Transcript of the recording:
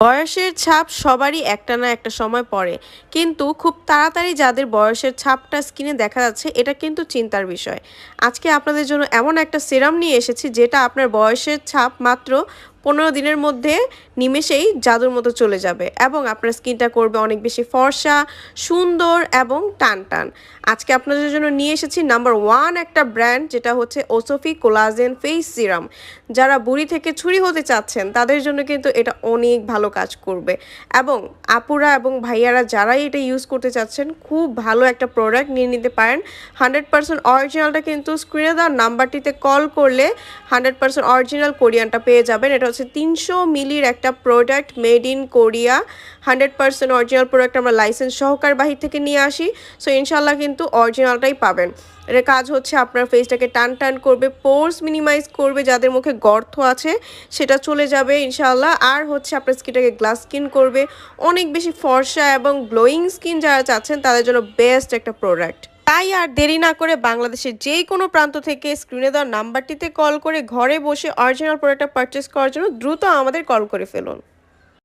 বয়সের ছাপ সবারই একটা না একটা সময় পড়ে। কিন্তু খুব তাড়াতাড়ি যাদের বয়সের ছাপটা স্কিনে দেখা যাচ্ছে, এটা কিন্তু চিন্তার বিষয়। আজকে আপনাদের জন্য এমন একটা সিরাম নিয়ে এসেছি, যেটা আপনার বয়সের ছাপ মাত্র পনেরো দিনের মধ্যে নিমেষেই জাদুর মতো চলে যাবে এবং আপনার স্কিনটা করবে অনেক বেশি ফর্সা, সুন্দর এবং টান টান আজকে আপনাদের জন্য নিয়ে এসেছি নাম্বার ওয়ান একটা ব্র্যান্ড, যেটা হচ্ছে ওসোফি কোলাজেন ফেস সিরাম যারা বুড়ি থেকে ছুরি হতে চাচ্ছেন, তাদের জন্য কিন্তু এটা অনেক ভালো কাজ করবে। এবং আপুরা এবং ভাইয়ারা যারাই এটা ইউজ করতে চাচ্ছেন, খুব ভালো একটা প্রোডাক্ট নিয়ে নিতে পারেন। হান্ড্রেড পার্সেন্ট অরিজিনালটা কিন্তু স্ক্রিনে দেওয়ার নাম্বারটিতে কল করলে হান্ড্রেড পার্সেন্ট অরিজিনাল কোরিয়ানটা পেয়ে যাবেন। এটা হচ্ছে তিনশো মিলির একটা product made in Korea hundred percent original product আমরা লাইসেন্স সহকার বাহির থেকে নিয়ে আসি সো ইনশাল্লাহ কিন্তু অরিজিনালটাই পাবেন। এর কাজ হচ্ছে আপনার ফেসটাকে টান টান করবে পোর্স মিনিমাইজ করবে যাদের মুখে গর্ত আছে, সেটা চলে যাবে ইনশাল্লাহ আর হচ্ছে আপনার স্কিনটাকে গ্লাস স্কিন করবে, অনেক বেশি ফর্সা এবং গ্লোয়িং স্কিন যারা চাচ্ছেন, তাদের জন্য বেস্ট একটা প্রোডাক্ট তাই আর দেরি না করে বাংলাদেশের যে কোনো প্রান্ত থেকে স্ক্রিনে দেওয়া নাম্বারটিতে কল করে ঘরে বসে অরিজিনাল প্রোডাক্টটা পারচেস করার জন্য দ্রুত আমাদের কল করে ফেলুন।